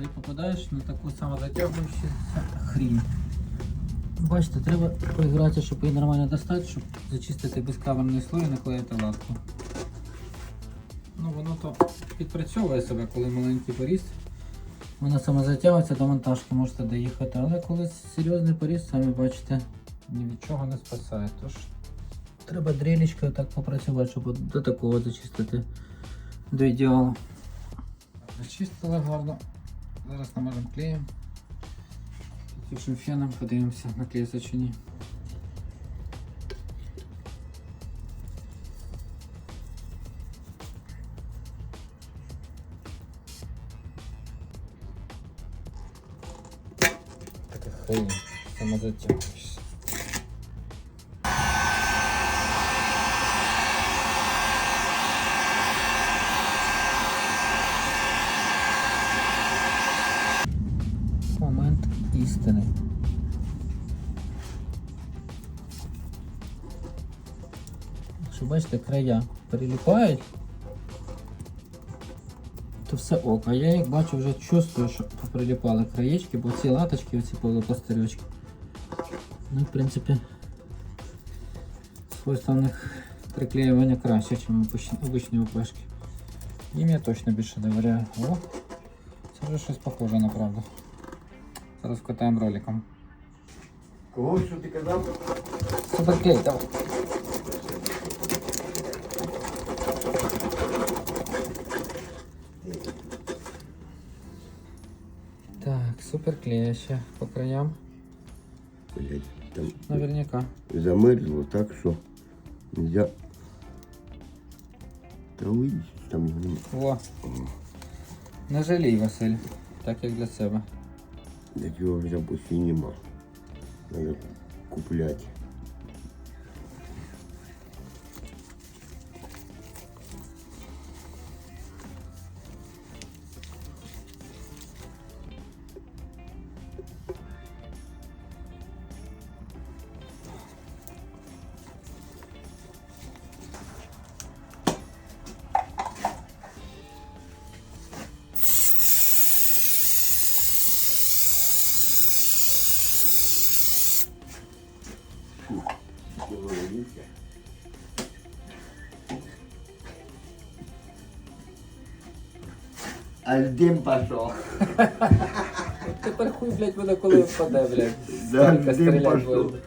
і попадаєш на таку самозатягуючу хрінь. Бачите, треба поігратися, щоб її нормально достати, щоб зачистити безкаверний слой і наклеїти латку. Ну воно то підпрацьовує себе, коли маленький поріз. Вона сама затягується до монтажки, можете доїхати, але коли серйозний поріз, самі бачите, ні від чого не спасає. Тож треба дрілічкою так попрацювати, щоб до такого зачистити до ідеалу. Зачистили гарно. Зараз намажемо клеєм. Підтішим феном, подивимося, наклеїться чи ні. Така хрень, самозатягуєшся. Момент істини. Якщо бачите, края приліпають, то все ок. А я як бачу вже чувствую, що приліпали краєчки, бо ці латочки, оці полупостирючки. Ну, в принципі, свойства в них приклеювання краще, ніж обичні упешки. Їм я точно більше довіряю. О, це вже щось похоже на правду. Зараз вкатаємо роликом. Кого що ти казав? Суперклей, давай. Так, суперклей ще по краям. Блять, там Наверняка. замерзло так, що нельзя. Та увидиш, там. О. Не жалій, Василь. Так як для себе. Його вже почти нема. Надо купляти. Аж дим пошел. Тепер хуй, блядь, буде коли впаде, блядь. Да, Скільки дим стріляти пошел. буде.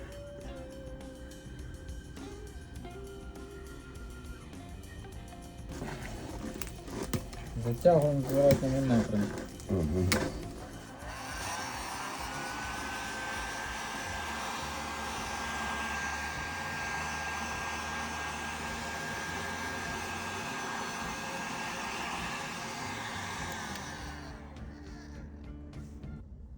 Затягуємо в зворотньому напрямку. Ага.